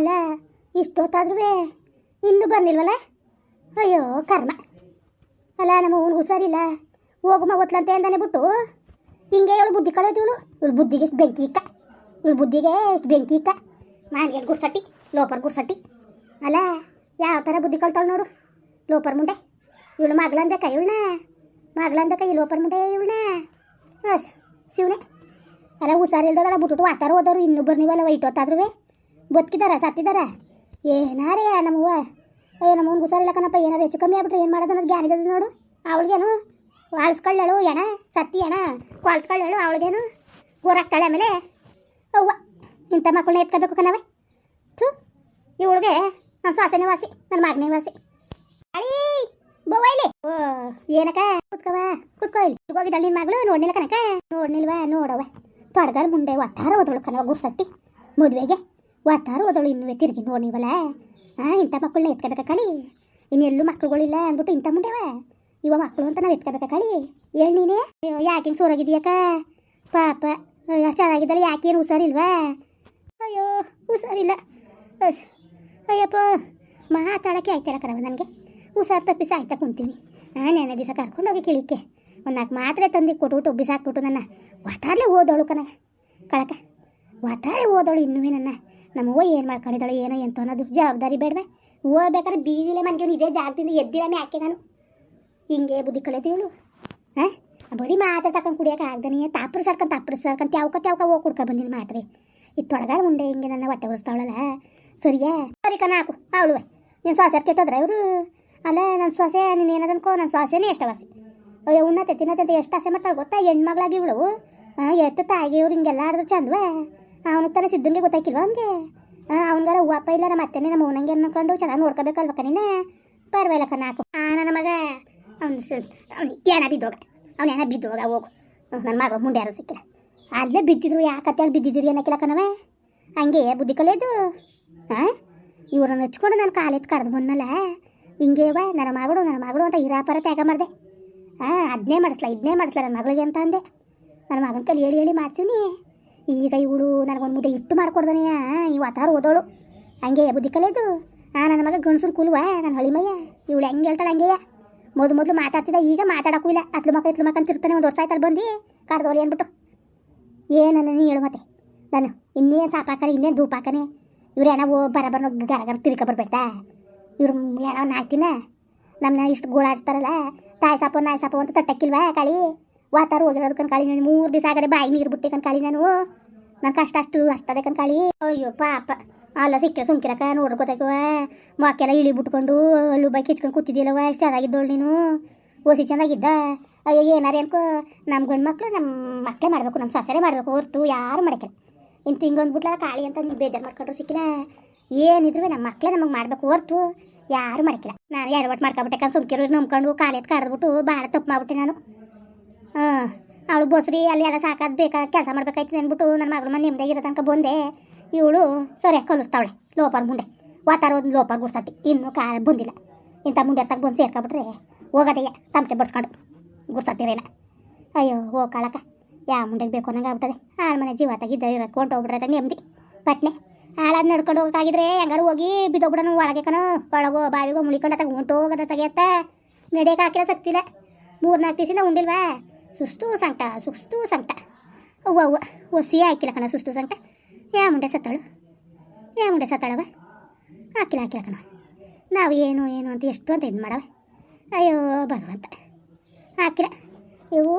ಅಲ್ಲ ಇಷ್ಟೊತ್ತಾದ್ರೂ ಇನ್ನೂ ಬಂದಿಲ್ವಲ್ಲ ಅಯ್ಯೋ, ಕರ್ಮ. ಅಲ್ಲ, ನಮ್ಮ ಅವ್ನಿಗೆ ಹುಷಾರಿಲ್ಲ. ಹೋಗುಮ ಒತ್ಲಂತೆ ಅಂತಾನೆ ಬಿಟ್ಟು. ಹಿಂಗೆ ಇವಳು ಬುದ್ಧಿ ಕಲಿಯೋದು ಇವಳು. ಇವಳು ಬುದ್ಧಿಗೆ ಎಷ್ಟು ಬೆಂಕಿ ಇಕ್ಕ ಇವಳು ಬುದ್ಧಿಗೆ ಎಷ್ಟು ಬೆಂಕಿ ಇಕ್ಕ ಮಾನ್ಗೆ ಗುರ್ಸಟ್ಟಿ, ಲೋಪರ್ ಗುರ್ಸಟ್ಟಿ. ಅಲ್ಲ, ಯಾವ ಥರ ಬುದ್ಧಿ ಕಲ್ತಾಳು ನೋಡು. ಲೋಪರ್ ಮುಂಡೆ. ಇವಳು ಮಗಳನ್ಬೇಕಾ ಇವಳನ್ನ ಮಗಳನ್ಬೇಕಾ ಈ ಲೋಪರ್ ಮುಂಡೆ ಇವಳನ್ನ ಹಾಂ ಶಿವನೇ. ಅಲ್ಲ ಹುಷಾರಿಲ್ದದಲ್ಲ ಬಿಟ್ಬಿಟ್ಟು ವಾತಾರ ಹೋದವರು ಇನ್ನೊಬ್ಬರು ನೀವಲ್ಲ ವೈಟ್ ಹೊತ್ತಾದ್ರೂ ಬದುಕಿದಾರ, ಸತ್ತಿದಾರ? ಏನಾರೇ ನಮ್ಮವ್ವ? ಅಯ್ಯೋ ನಮ್ಮ ಅವ್ನಿಗೆ ಹುಷಾರಿಲ್ಲ ಕಣಪ್ಪ, ಏನಾರು ಹೆಚ್ಚು ಕಮ್ಮಿ ಆಗ್ಬಿಟ್ರೆ ಏನು ಮಾಡೋದು ಅನ್ನೋದು ಇದ್ದದ ನೋಡು. ಅವಳಿಗೇನು ಆಳ್ಸ್ಕೊಳ್ಳಳು, ಎಣ, ಸತ್ತಿ ಎಣ ಕೊಳ್ತ್ಕೊಳ್ಳಳು ಅವಳಿಗೇನು. ಊರಾಗ್ತಾಳೆ ಆಮೇಲೆ, ಅವ್ವ, ಇಂಥ ಮಕ್ಕಳನ್ನ ಎತ್ಕೋಬೇಕು ಕಣವೆ ಥೂ ಇವಳಿಗೆ ನನ್ನ ಸ್ವಾಸನೆ ವಾಸಿ ನನ್ನ ಮಗನೇ ವಾಸಿ. ಅಳಿ ಇಲ್ಲಿ. ಓ, ಏನಕ್ಕ? ಕುತ್ಕವ ಕುತ್ಕೋ ಇಲ್ಲಿ. ಹೋಗಿದ್ದಲ್ಲ ನಿನ್ನ ಮಗಳು, ನೋಡ್ನಿಲ್ಲ ಕನಕ ನೋಡ್ನಿಲ್ವಾ ನೋಡವ ತೊಡಗಲ್ ಮುಂಡೆ ಒತ್ತಾರ ಓದೋಳು ಕಣವ ಗುರ್ಸಟ್ಟಿ. ಮದುವೆಗೆ ಒತ್ತಾರ ಓದೋಳು ಇನ್ನು ತಿರುಗಿ ನೋಡಿವಲ್ಲ ಹಾಂ ಇಂಥ ಮಕ್ಕಳನ್ನ ಎತ್ಕೋಬೇಕ ಕಳಿ? ಇನ್ನೆಲ್ಲೂ ಮಕ್ಳುಗಳಿಲ್ಲ ಅಂದ್ಬಿಟ್ಟು ಇಂಥ ಮುಂಡೆವ ಇವ ಮಕ್ಕಳು ಅಂತ ನಾವು ಎತ್ಕೋಬೇಕ ಕಳಿ? ಹೇಳಿ ನೀನೇ. ಅಯ್ಯೋ ಯಾಕೆ ಸೋರಾಗಿದೆಯಕ್ಕ ಪಾಪ. ಚೆನ್ನಾಗಿದ್ದಲ್ಲ ಯಾಕೇನು ಹುಷಾರಿಲ್ವಾ? ಅಯ್ಯೋ, ಹುಷಾರಿಲ್ಲ. ಅಯ್ಯಪ್ಪ. ಮಾತಾಡೋಕ್ಕೆ ಆಯ್ತಾರ ಕರವ ನನಗೆ? ಹುಷಾರು ತಪ್ಪಿಸಿ ಆಯ್ತಾ ಕುಂತೀನಿ. ಹಾಂ ನೆನೆ ದಿವಸ ಕರ್ಕೊಂಡೋಗಿ ಕಿಳಿಕೆ. ಒಂದು ನಾಲ್ಕು ಮಾತ್ರೆ ತಂದು ಕೊಟ್ಬಿಟ್ಟು ಬಿಸಾಕ್ಬಿಟ್ಟು ನನ್ನ ಒತ್ತಾರ್ಲೆ ಓದೋಳು ಕಣ ಕಳಕ. ಒತ್ತಾರೆ ಓದೋಳು ಇನ್ನೂ ನನ್ನ. ನಮ್ಮವ್ವ ಏನು ಮಾಡ್ಕೊಂಡಿದ್ದಾಳೆ, ಏನೋ ಎಂತ ಅನ್ನೋದು ಜವಾಬ್ದಾರಿ ಬೇಡವೆ. ಓದ್ಬೇಕಾದ್ರೆ ಬೀದಿಲೆ ಮನ್ಗೆ ಇದೇ ಜಾಗದಿಂದ ಎದ್ದಿಲ್ಲ ಯಾಕೆ ನಾನು. ಹಿಂಗೆ ಬುದ್ಧಿ ಕಳೆದಿವಳು ಹಾಂ ಬರೀ ಮಾತ್ರೆ ತಕೊಂಡು ಕುಡಿಯೋಕೆ ಆಗ್ದಾನೆ? ತಾಪ್ರ ಸರ್ಕಂತ ತಾಪ್ರ ಸರ್ಕಂತ, ಯಾವಕ ಯಾವಕ ಹೋಗಿ ಕುಡ್ಕೊ ಬಂದಿನಿ ಮಾತ್ರೆ. ಈ ತೊಡಗಾರ ಮುಂದೆ ಹಿಂಗೆ ನನ್ನ ಹೊಟ್ಟೆ ಉರಿಸ್ತಾವಳಲ್ಲ. ಸರಿಯಾ? ಸರಿ ಕಣ, ಹಾಕು. ಅವಳುವೆ ನೀನು ಶ್ವಾಸ ಕೆಟ್ಟೋದ್ರೆ ಇವರು? ಅಲ್ಲ ನನ್ನ ಸ್ವಾಸೆ ನೀನು ಏನದ ಅನ್ಕೋ ನನ್ನ ಶ್ವಾಸನೇ ಎಷ್ಟು ವಾಸಿ ಅಯ್ಯೋ ಉಣ್ಣತ್ತೆ ತಿನ್ನತ್ತೆ ಎಷ್ಟು ಆಸೆ ಮಾಡ್ತಾಳೆ ಗೊತ್ತಾ? ಹೆಣ್ಮಗಳಾಗಿ ಇವಳು. ಎತ್ತು ತಾಯಿಗೆ ಇವ್ರು ಹಿಂಗೆಲ್ಲ ಆಡಿದ್ರು ಚಂದ್ವೆ. ಅವನಿಗೆ ತಾನೇ ಸಿದ್ಧಂಗೆ ಗೊತ್ತಾಕಿಲ್ವ ಅವನಿಗೆ? ಅವನಿಗಾರ ಹೂವು ಅಪ್ಪ ಇಲ್ಲ, ನಮ್ಮ ಅತ್ತೆನೇ ನಮ್ಮ ಅವನಂಗೆ ಅನ್ಕೊಂಡು ಚೆನ್ನಾಗಿ ನೋಡ್ಕೋಬೇಕಲ್ವ ಕಣೀನ ಪರವಾಗಿಲ್ಲ ಕಣ, ಹಾಕು. ಆ, ನನ್ನ ಮಗ. ಅವ್ನು ಅವ್ನು ಏನ ಬಿದ್ದೋಗ? ಅವ್ನು ಏನ ಬಿದ್ದೋಗ? ಹೋಗು. ನನ್ನ ಮಗಳು ಮುಂಡೆ ಯಾರು ಸಿಕ್ಕಿಲ್ಲ. ಅಲ್ಲೇ ಬಿದ್ದಿದ್ರು ಯಾಕತ್ತೆ ಅಲ್ಲಿ ಬಿದ್ದಿದ್ರು ಅನ್ನಕ್ಕಿಲ್ಲ ಕಣವೆ? ಹಂಗೆ ಬುದ್ಧಿ ಕಲಿಯೋದು? ಹಾಂ ಇವ್ರನ್ನ ಹಚ್ಕೊಂಡು ನಾನು ಕಾಲೆತ್ತು ಕಡ್ದು ಬಂದಲ್ಲ ವಾ, ನನ್ನ ಮಗಳು ನನ್ನ ಮಗಳು ಅಂತ ಇರಾಪರ ತ್ಯಾಗ ಮಾಡಿದೆ. ಹಾಂ ಅದನ್ನೇ ಮಾಡಿಸ್ಲ ಇದನ್ನೇ ಮಾಡಿಸ್ಲ ನನ್ನ ಮಗಳಿಗೆ ಅಂತ ಅಂದೆ. ನನ್ನ ಮಗನ ಕಲಿ ಹೇಳಿ ಹೇಳಿ ಮಾಡ್ತೀನಿ ಈಗ ಇವಳು ನನಗೊಂದು ಮುದ್ದೆ ಇಟ್ಟು ಮಾಡ್ಕೊಡ್ದನೆಯ ಈ ವಾತಾರ ಓದೋಳು. ಹಂಗೆ ಬುದ್ಧಿ ಕಲಿಯೋದು ಹಾಂ ನನ್ನ ಮಗ ಗಣಸರು ಕೂಲ್ವ? ನನ್ನ ಹಳಿಮಯ್ಯ ಇವಳು ಹೆಂಗೆ ಹೇಳ್ತಾಳೆ ಹಂಗೆಯ. ಮೊದಲು ಮೊದಲು ಮಾತಾಡ್ತಿದ್ದ, ಈಗ ಮಾತಾಡೋಕ್ಕೂ ಇಲ್ಲ. ಅತ್ಲು ಮಕ್ಕ ಇತ್ಲು ಮಕ್ಕ ಅಂತಿರ್ತಾನೆ ಒಂದು ವರ್ಷ ಆಯ್ತಲ್ಲಿ ಬಂದು. ಕಡ್ದೋಲಿ ಅಂದ್ಬಿಟ್ಟು. ಏನನ್ನ ನೀ ಹೇಳು ಮತ್ತೆ. ನಾನು ಇನ್ನೇನು ಸಾಪಾಕನೆ, ಇನ್ನೇನು ಧೂಪ ಹಾಕನೆ ಇವ್ರು ಏನೋ ಬರಬರ ಬರ ಗರ ಗರ ತಿರ್ಕ ಬರ್ಬೇಡ್ತಾ. ಇವ್ರು ಏನೋ ನಾಕಿನ ನಮ್ಮನ್ನ ಇಷ್ಟು ಗೋಳಾಡ್ಸ್ತಾರಲ್ಲ. ತಾಯಿ ಸಾಪ, ನಾಯಿ ಸಾಪ ಅಂತ ತಟ್ಟಕ್ಕಿಲ್ವಾ ಕಾಳಿ? ವಾತಾರ ಕಣ್ ಕಾಳಿ ನಾನು ಮೂರು ದಿವಸ ಆಗದೆ ಬಾಯಿ ನೀರು ಬಿಟ್ಟಿಕನ್ ಕಾಳಿ ನಾನು. ನನ್ನ ಕಷ್ಟ ಅಷ್ಟು ಅಷ್ಟದೆ ಕಣ್ಕಾಳಿ ಅಯ್ಯೋ, ಪಾಪ. ಅಲ್ಲ ಸಿಕ್ಕ ಸುಮ್ಕಿರಕ ನೋಡ್ರಿ ಮಾಕೆಲ್ಲ ಇಳಿ ಬಿಟ್ಕೊಂಡು ಅಲ್ಲು ಬೈಕ್ ಕಿಚ್ಕೊಂಡು ಕೂತಿದ್ದಿಲ್ಲವ ಎಷ್ಟು ಚೆನ್ನಾಗಿದ್ದೋಳು ನೀನು? ಓಸಿ ಚೆನ್ನಾಗಿದ್ದ? ಅಯ್ಯೋ, ಏನಾರ ಅನ್ಕೋ. ನಮ್ಮ ಗಂಡು ಮಕ್ಕಳು ನಮ್ಮ ಮಕ್ಕಳೇ ಮಾಡಬೇಕು ನಮ್ಮ ಸೊಸೆರೇ ಮಾಡಬೇಕು ಹೊರ್ತು ಯಾರು ಮಾಡಕ್ಕಿಲ್ಲ. ಇಂತ ಹಿಂಗೊಂದ್ಬಿಟ್ಲ ಕಾಳಿ ಅಂತ ನೀವು ಬೇಜಾರು ಮಾಡ್ಕೊಂಡ್ರು ಸಿಕ್ಕಿಲ್ಲ ಏನಿದ್ರು ನಮ್ಮ ಮಕ್ಕಳೇ ನಮಗೆ ಮಾಡಬೇಕು ಹೊರ್ತು ಯಾರು ಮಾಡಕ್ಕಿಲ್ಲ. ನಾನು ಎರಡು ಒಟ್ಟು ಮಾಡ್ಕೊಬಿಟ್ಟೆ ಸುಮ್ಕಿರು ನಂಬ್ಕೊಂಡು ಕಾಲು ಎತ್ತು ಕಾಡ್ದ್ಬಿಟ್ಟು ಭಾಳ ತಪ್ಪು ಮಾಡ್ಬಿಟ್ಟೆ ನಾನು. ಹಾಂ. ಅವಳು ಬೋಸ್ರಿ, ಅಲ್ಲಿ ಎಲ್ಲ ಸಾಕಾದ ಬೇಕಾ, ಕೆಲಸ ಮಾಡ್ಬೇಕಾಯ್ತು ಅಂದ್ಬಿಟ್ಟು ನನ್ನ ಮಗಳು ಮನೆ ಮುಂದೆ ಇರೋ ತನಕ ಬಂದೆ. ಇವಳು, ಸರಿ, ಕಲಿಸ್ತಾವಳೆ, ಲೋಪರ್ ಮುಂಡೆ ಒಂದು ಲೋಪರ್ ಗುಡ್ಸಟ್ಟಿ, ಇನ್ನೂ ಕಾ, ಬಂದಿಲ್ಲ. ಇಂಥ ಮುಂಡೆ ತಗ ಬಂದು ಸೇರ್ಕೊಬಿಟ್ರೆ ಹೋಗೋದಯ್ಯ, ತಮಟೆ ಬಡ್ಸ್ಕೊಂಡು ಗುಡ್ಸಟ್ಟಿರೇನ. ಅಯ್ಯೋ ಹೋ ಕಾಳಕ್ಕ ಯಾವ ಮುಂಡೆಗೆ ಬೇಕು ಅನ್ನಂಗೆ ಆಗ್ಬಿಟ್ಟದೆ. ಆಳ ಮನೆ ಜೀವ ತೆಗಿದ್ದ ಇರೋದು ಕೊಂಡು ಹೋಗ್ಬಿಟ್ರೆ ನೆಮ್ಮದಿ ಪಟ್ನೆ. ಹಾಳಾದ ನಡ್ಕೊಂಡು ಹೋಗ್ತಾಗಿದ್ರೆ ಹೆಂಗಾರು ಹೋಗಿ ಬಿದ್ದೋಗ್ಬಿಡೋಣ ಒಳಗೆ ಒಳಗೋ ಬಾವಿಗೋ ಮುಳಿಕೊಂಡು ತಗ ಉಂಟು ಹೋಗೋದ ತೆಗಿಯತ್ತ. ನಡೆಯಕ್ಕೆ ಹಾಕಿಲ್ಲ ಸತ್ತಿಲ್ಲ ಮೂರು ನಾಲ್ಕು ದಿವಸದಿಂದ ಉಂಡಿಲ್ವಾ? ಸುಸ್ತು ಸಂಕಟ ಸುಸ್ತು ಸಂಕಟ ಅವ್ವ ಅವ್ವ ಒಸಿ ಹಾಕಿಲ್ಲ ಕಣ ಸುಸ್ತು ಸಂಕಟ ಯಾ ಮುಂಡೆ ಸತ್ತಾಳು ಯಾ ಮುಂಡೆ ಸತ್ತಾಳವ? ಹಾಕಿಲ್ಲ ಹಾಕಿಲ್ಲ ಕಣ. ನಾವು ಏನು ಏನು ಅಂತ ಎಷ್ಟು ಅಂತ ಇದು ಮಾಡವೆ? ಅಯ್ಯೋ, ಭಗವಂತ. ಹಾಕಿಲ್ಲ. ಇವು,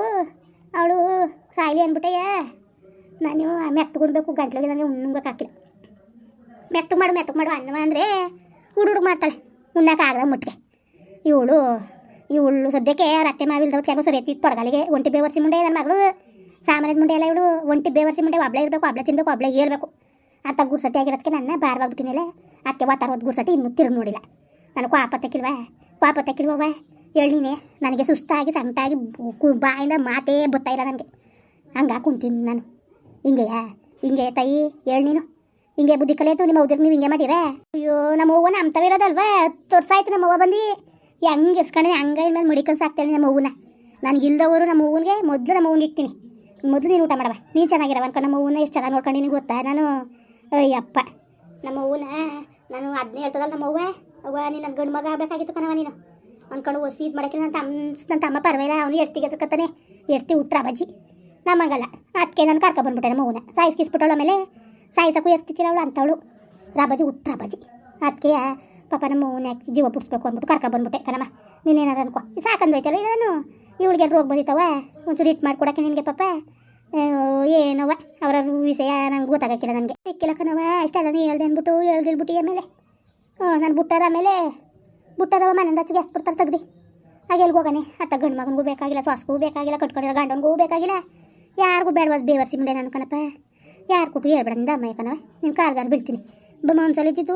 ಅವಳು ಸಾಯಿಲಿ ಅಂದ್ಬಿಟ್ಟಯ್ಯ. ನಾನು ಮೆತ್ತಗೊಂಡ್ಬೇಕು ಗಂಟ್ಲಿಗೆ ನನಗೆ ಉಣ್ಣಬೇಕು ಹಾಕಿಲ್ಲ. ಮೆತ್ತಗೆ ಮಾಡು ಮೆತ್ತಗೆ ಮಾಡು ಅನ್ನವ ಅಂದರೆ ಹುಡುಗ ಮಾಡ್ತಾಳೆ. ಉಣ್ಣಕ್ಕಾಗದ ಮುಟ್ಟಿಗೆ. ಇವಳು ಇವಳು ಸದ್ಯಕ್ಕೆ ರತ್ತೆ ಮಾವಿಲ್ದವ್ರು ಕೆಲವು ಸರಿ ಎತ್ತಿತ್ತು ತೊಡಗಲಿಗೆ ಒಂಟಿ ಬೇವರ್ಸಿ ಮುಂಡೆ ನನ್ನ ಮಗಳು. ಸಾಮಾನ್ಯದ ಮುಂಡೆ ಎಲ್ಲ ಇವಳು ಒಂಟಿ ಬೇವರ್ಸಿ ಮುಂಡೆ ಒಬ್ಳೆ ಇರಬೇಕು, ಒಬ್ಳೆ ತಿನ್ಬೇಕು, ಒಬ್ಳೆ ಹೇಳ್ಬೇಕು. ಅಂತ ಗುರ್ಸಟ್ಟಿ ಆಗಿರೋದಕ್ಕೆ ನನ್ನ ಬಾರವಾಗ್ಬಿಟ್ಟಿನಿಲ್ಲ ಅತ್ತೆ ವಾತಾರ ತರೋದು ಗುರ್ಸಟ್ಟಿ ಇನ್ನೂ ತಿರು ನೋಡಿಲ್ಲ. ನನಗೆ ಕ್ವಾಪ ತಕ್ಕಿಲ್ವಾ ಕ್ವಾಪ ತಕ್ಕಿಲ್ವವ ಹೇಳಿನೇ ನನಗೆ ಸುಸ್ತಾಗಿ, ಸಂಟಾಗಿ ಬಾಯಿಂದ ಮಾತೇ ಬತ್ತಾ ಇಲ್ಲ ನನಗೆ. ಹಂಗೆ ಕುಂತೀನಿ ನಾನು. ಹಿಂಗೆಯಾ? ಹಿಂಗೆ ತಾಯಿ? ಹೇಳಿ ನೀನು. ಹಿಂಗೆ ಬುದ್ಧಿ ಕಲಿಯಾಯ್ತು ನಿಮ್ಮ ಹೌದ್ರಿಗೆ ನೀವು ಹಿಂಗೆ ಮಾಡಿರ? ಅಯ್ಯೋ ನಮ್ಮ ಅವ್ವ ನಮ್ಮ ತವಿರೋದಲ್ವಾ ತೋರ್ಸಾಯ್ತು ವರ್ಷ ಆಯ್ತು ನಮ್ಮ ಬಂದು. ಹೆಂಗೆ ಇಸ್ಕೊಂಡ್ರೆ ಹಂಗೆ ಮೇಲೆ ಮಡಿಕೊಂಡು ಸಾಕ್ತೇನೆ ನಮ್ಮ ಹೂವನ್ನ. ನನಗೆ ಇಲ್ದವರು ನಮ್ಮ ಅವ್ವನಿಗೆ ಮೊದಲು ನಮ್ಮ ಹೂವಿಗೆ ಇಕ್ತೀನಿ. ಮೊದಲು ನೀನು ಊಟ ಮಾಡವ ನೀನು ಚೆನ್ನಾಗಿರವ ಅನ್ಕೊಂಡು ನಮ್ಮ ಹೂವನ್ನ ಎಷ್ಟು ಚೆನ್ನಾಗಿ ನೋಡ್ಕೊಂಡು ನಿನಗೆ ಗೊತ್ತಾ? ನಾನು, ಅಯ್ಯಪ್ಪ. ನಮ್ಮ ಹೂವನ್ನ ನಾನು ಅದನ್ನೇ ಹೇಳ್ತದಲ್ಲ ನಮ್ಮ ಅವ್ವ ಅವ್ವ, ನೀನು ನನ್ನ ಗಂಡು ಮಗ ಆಗಬೇಕಾಗಿತ್ತು ಕಣವ ನೀನು. ಅನ್ಕೊಂಡು ಒಸಿ ಇದು ಮಾಡೋಕ್ಕೆ ನನ್ನ ತಮ್ಮ ನನ್ನ ತಮ್ಮ ಪರವಾಗಿಲ್ಲ ಅವನು ಎಡ್ತಿಗೆ ಎತ್ಕತ್ತಾನೆ ಎಡ್ತಿ ಉಟ್ರ ಬಜ್ಜಿ ನಮಗಲ್ಲ ಅದಕ್ಕೆ ನಾನು ಕರ್ಕೊ ಬಂದ್ಬಿಟ್ಟೆ ನಮ್ಮ ಹೂವನ್ನ. ಸಾಯಿಸ್ಕಿಸ್ಬಿಟ್ಟವಳು ಆಮೇಲೆ ಸಾಯಿಸಕ್ಕೂ ಅಂತವಳು ರಾಬಾಜಿ ಉಟ್ರ ಬಜ್ಜಿ ಅದಕ್ಕೆ ಪಾಪ ನಮ್ಮ ಯಾಕೆ ಜೀವ ಬಿಡಿಸ್ಬೇಕು ಅಂದ್ಬಿಟ್ಟು ಕರ್ಕ ಬಂದ್ಬಿಟ್ಟೆ ಕಣಮ್ಮ. ನೀನೇನಾರು ಅನ್ಕೋ. ಸಾಕಂದು ಹೋಯ್ತಲ್ಲ ನಾನು ಇವಳಿಗೆ ರೋಗ ಬಂದಿತ್ತವ? ಒಂಚೂರು ಹಿಟ್ಟು ಮಾಡ್ಕೊಡಕ್ಕೆ ನಿನಗೆ ಪಾಪ? ಏನೋವ ಅವರ ವಿಷಯ ನಂಗೆ ಗೊತ್ತಾಗಕ್ಕಿಲ್ಲ ನನಗೆ. ಸಿಕ್ಕಿಲ್ಲ ಕಣವ ಇಷ್ಟೆಲ್ಲ ನೀ ಹೇಳ್ದೆ ಅಂದ್ಬಿಟ್ಟು ಹೇಳ್ಗಿಳ್ಬಿಟ್ಟು ಆಮೇಲೆ. ಹ್ಞೂ ನಾನು ಬಿಟ್ಟಾರ ಆಮೇಲೆ ಬಿಟ್ಟಾರವ ಮನೆಯಿಂದ ಎಷ್ಟು ಬಿಡ್ತಾರೆ ತೆಗ್ದು. ಹಾಗೆ ಎಲ್ಲಿ ಹೋಗಾನೆ? ಅತ್ತ ಗಂಡು ಮಗನಿಗೂ ಬೇಕಾಗಿಲ್ಲ, ಸ್ವಾಸ್ಗೂ ಬೇಕಾಗಿಲ್ಲ, ಕಟ್ಕೊಂಡಿರೋ ಗಂಡನಿಗೂ ಬೇಕಾಗಿಲ್ಲ. ಯಾರಿಗೂ ಬೇಡವಾದ ಬೇವರ್ಸಿ ಮುಂದೆ ನಾನು ಕಣಪ್ಪ. ಯಾರು ಕೊಟ್ಟು ಹೇಳ್ಬೇಡ ನಿಂದ, ಅಮ್ಮ ಕಣವ ನಿನ್ನ ಕಾರ್ಗಾರ ಬೀಳ್ತೀನಿ. ಬಮ್ಮ ಒಂದ್ಸಲ ಇದ್ದಿದ್ದು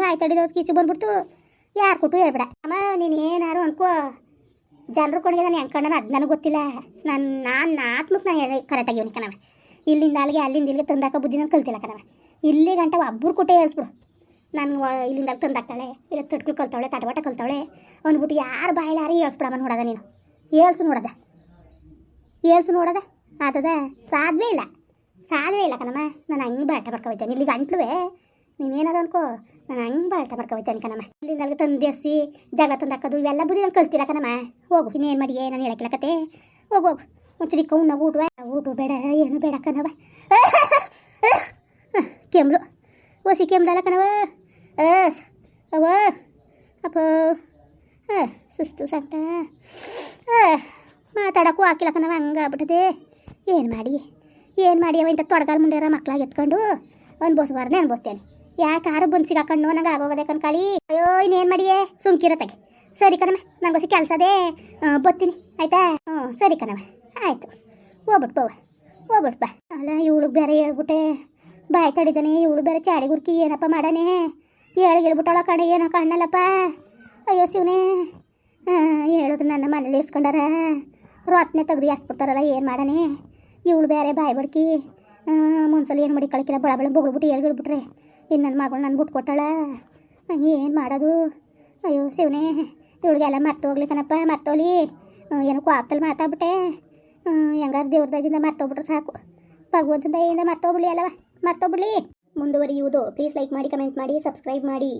ಬಾಯಿ ತಡಿದೋದು ಕಿಚ್ಚು ಬಂದ್ಬಿಡ್ತು. ಯಾರು ಕೊಟ್ಟು ಹೇಳ್ಬೇಡ. ಅಮ್ಮ, ನೀನು ಏನಾರು ಅನ್ಕೋ. ಜನರು ಕೊಡಗೆ ನಾನು ಹೆಂಗೆ ಕಂಡ ಅದು ನನಗೆ ಗೊತ್ತಿಲ್ಲ. ನಾನು ನಾನು ಆತ್ಮಕ್ಕೆ ನಾನು ಕರೆಕ್ಟಾಗಿ ಇವನಿ ಕಣವ ಇಲ್ಲಿಂದ ಅಲ್ಲಿಗೆ, ಅಲ್ಲಿಂದ ಇಲ್ಲಿಗೆ ತಂದಾಕ ಬುದ್ಧಿ ನಾನು ಕಲ್ತಿಲ್ಲ ಕಣವ ಇಲ್ಲಿ ಗಂಟ ಒಬ್ಬರು ಕೊಟ್ಟೆ ಹೇಳ್ಸ್ಬಿಡು. ನಾನು ಇಲ್ಲಿಂದ ತಂದಾಕ್ತಾಳೆ, ಇಲ್ಲ ತಡ್ಕು ಕಲ್ತಾಳೆ ತಟವಾಟ ಕಲ್ತಾಳೆ ಅಂದ್ಬಿಟ್ಟು ಯಾರು ಬಾಯಿಲ್ಲ ಯಾರು ಹೇಳ್ಸ್ಬಿಡಮ್ಮ ನೋಡದ ನೀನು. ಹೇಳ್ಸು ನೋಡದ. ಹೇಳ್ಸು ನೋಡದ. ಆತದ ಸಾಧ್ವೇ ಇಲ್ಲ. ಸಾಧ್ವೇ ಇಲ್ಲ ಕಣಮ್ಮ ನಾನು ಹಂಗೆ ಬಾಟ ಮಾಡ್ಕೊಬೈತೇನೆ ಇಲ್ಲಿ ಗಂಟ್ಲುವೆ ನೀನೇನಾರು ಅನ್ಕೋ. ನಾನು ಹಂಗೆ ಬಾಳ್ಟ ಮಾಡ್ಕೋತೀನಿ ಕಣಮ್ಮ. ಇಲ್ಲಿಂದ ಅಲ್ಲಿಗೆ ತಂದು ಎಸಿ ಜಗಳ ತಂದಾಕೋದು ಇವೆಲ್ಲ ಬುದ್ಧಿ ನಾನು ಕಲ್ತಿಲ್ಲ ಕಣಮ್ಮ? ಹೋಗು ಇನ್ನೇನು ಮಾಡಿ ನಾನು ಹೇಳಕ್ಕಿಲ್ಲ ಕತೆ. ಹೋಗು ಹೋಗು. ಒಂಚೂರು ಇಕ್ಕ ಉಣ್ಣಾಗ ಊಟವ. ಊಟ ಬೇಡ ಏನು ಬೇಡ ಕಣವ ಕೆಮ್ಲು ಸಿ ಕೆಮ್ಲಲ್ಲ ಕಣವ ಆ, ಅವ್ವ. ಅಪ್ಪ. ಆ, ಸುಸ್ತು ಸಂಟ. ಮಾತಾಡೋಕ್ಕೂ ಹಾಕಿಲ್ಲ ಕಣವ ಹಂಗಾಗ್ಬಿಟ್ಟದೆ ಏನು ಮಾಡಿ ಏನು ಮಾಡಿ ಅವ ಇಂಥ ತೊಡಗಾಲ ಮುಂದೆ ಮಕ್ಕಳಾಗಿ ಎತ್ಕೊಂಡು ಅನ್ಬೋಸ್ಬಾರ್ದೆ ಅನ್ಬೋಸ್ತೇನೆ ಯಾಕೆ ಯಾರು ಬಂದು ಸಿಗಾಕೊಂಡು ನಂಗೆ ಆಗೋಗದೆ ಕಣ್ಕಾಳಿ ಅಯ್ಯೋ, ಇನ್ನೇನು ಮಾಡಿಯೇ? ತಗೆ ಸರಿ ಕಣಮ್ಮ ನಂಗೊಸಿ ಕೆಲಸದೇ ಬತ್ತೀನಿ. ಆಯ್ತಾ? ಹ್ಞೂ, ಸರಿ ಕಣವ ಆಯಿತು. ಹೋಗ್ಬಿಟ್ಟು ಬವ್ವ. ಹೋಗ್ಬಿಟ್ಟು ಬಾ. ಅಲ್ಲ ಇವಳಿಗೆ ಬೇರೆ ಹೇಳ್ಬಿಟ್ಟೆ. ಬಾಯ್ ತಡಿದಾನೆ, ಇವಳು ಬೇರೆ ಚಾಡಿ ಗುರ್ಕಿ ಏನಪ್ಪ ಮಾಡಾನೆ? ಹೇಳಿಗಿಳ್ಬಿಟ್ಟಳ ಕಡೆ ಏನೋ ಕಾಣಲ್ಲಪ್ಪ ಅಯ್ಯೋ, ಶಿವನೇ. ಹೇಳೋದು ನನ್ನ ಮನೇಲಿ ಇರ್ಸ್ಕೊಂಡಾರ. ರೊತ್ನೆ ತೆಗ್ದು ಎಸ್ಬಿಡ್ತಾರಲ್ಲ, ಏನು ಮಾಡಾನೆ? ಇವಳು ಬೇರೆ ಬಾಯಿ ಬಡ್ಕಿ ಮುನ್ಸಲ ಏನು ಮಾಡಿ ಕಳಕಿಲ್ಲ ಬಳ ಬಳ ಬೊಗಳ್ಬಿಟ್ಟು ಹೇಳ್ಬಿಟ್ರೆ. ಇನ್ನು ನನ್ನ ಮಗಳು ನಾನು ಬಿಟ್ಟು ಕೊಟ್ಟಾಳ. ಏನು ಮಾಡೋದು? ಅಯ್ಯೋ, ಶಿವನೇ, ಇವಳಿಗೆಲ್ಲ ಮರ್ತು ಹೋಗ್ಲಿ. ಕಣಪ್ಪ ಮರ್ತೋಲಿ ಏನು ಕೋಪದಲ್ಲಿ ಮಾತಾಡ್ಬಿಟ್ಟೆ. ಹೆಂಗಾರು ದೇವ್ರದಾಗಿಂದ ಮರ್ತೋಗ್ಬಿಟ್ರೆ ಸಾಕು. ಭಗವಂತನ ದಯೆಯಿಂದ ಮರ್ತೋಗ್ಬಿಡ್ಲಿ ಅಲ್ಲವ? ಮರ್ತೋಗ್ಬಿಡ್ಲಿ ಮುಂದುವರಿಯುವುದು ಪ್ಲೀಸ್ ಲೈಕ್ ಮಾಡಿ ಕಮೆಂಟ್ ಮಾಡಿ ಸಬ್ಸ್ಕ್ರೈಬ್ ಮಾಡಿ.